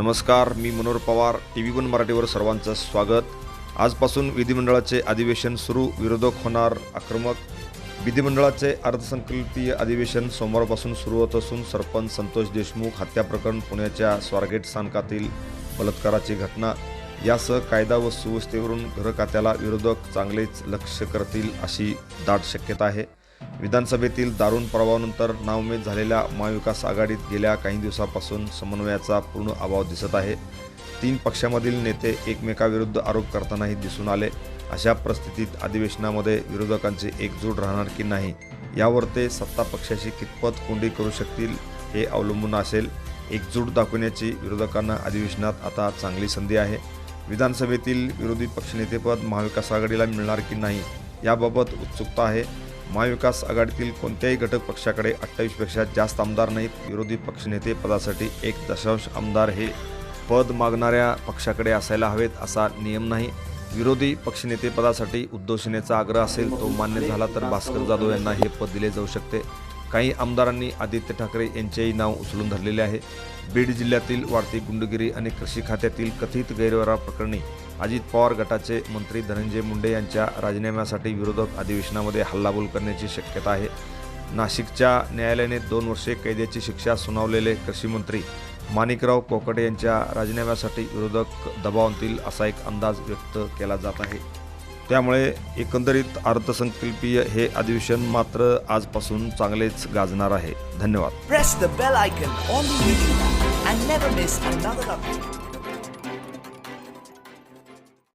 नमस्कार मी Manohar Pawar T V one मराठीवर सर्वांचं स्वागत. आजपासून विधिमंडळाचे अधिवेशन सुरू विरोधक होणार आक्रमक. विधिमंडळाचे अर्थसंकल्पीय अधिवेशन सोमवारपासून सुरू होत असून सरपंच संतोष देशमुख हत्या प्रकरण पुण्याच्या स्वारगेट स्थानकातील बलात्काराची घटना यासह कायदा व सुव्यवस्थेवरून घरखात्याला विरोधक चांगलेच लक्ष करतील अशी दाट शक्यता आहे. विधानसभेतील दारुण प्रभावानंतर नाउमेद झालेल्या महाविकास आघाडीत गेल्या काही दिवसापासून समन्वयाचा पूर्ण अभाव दिसत आहे. तीन पक्षामधील नेते एकमेकाविरुद्ध आरोप करतानाही दिसून आले. अशा परिस्थितीत अधिवेशनामध्ये विरोधकांची एकजूट राहणार की नाही यावर ते सत्ता पक्षाशी कितपत कोंडी करू शकतील हे अवलंबून असेल. एकजूट दाखवण्याची विरोधकांना अधिवेशनात आता चांगली संधी आहे. विधानसभेतील विरोधी पक्षनेतेपद महाविकास आघाडीला मिळणार की नाही याबाबत उत्सुकता आहे. महाविकास आघाडीतील कोणत्याही घटक पक्षाकडे अठ्ठावीसपेक्षा जास्त आमदार नाहीत. विरोधी पक्षनेते पदासाठी एक दशांश आमदार हे पद मागणाऱ्या पक्षाकडे असायला हवेत असा नियम नाही. विरोधी पक्षनेतेपदासाठी उद्धव सेनेचा आग्रह असेल तो मान्य झाला तर भास्कर जाधव यांना हे पद दिले जाऊ शकते. काही आमदारांनी आदित्य ठाकरे यांचेही नाव उचलून धरलेले आहे. बीड जिल्ह्यातील वाढती गुंडगिरी आणि कृषी खात्यातील कथित गैरव्यवहार प्रकरणी अजित पवार गटाचे मंत्री धनंजय मुंडे यांच्या राजीनाम्यासाठी विरोधक अधिवेशनामध्ये हल्लाबोल करण्याची शक्यता आहे. नाशिकच्या न्यायालयाने दोन वर्षे कैद्याची शिक्षा सुनावलेले कृषी मंत्री माणिकराव कोकडे यांच्या राजीनाम्यासाठी विरोधक दबाव आणतील असा एक अंदाज व्यक्त केला जात आहे. त्यामुळे एकंदरीत अर्थसंकल्पीय हे अधिवेशन मात्र आजपासून चांगलेच गाजणार आहे. धन्यवाद.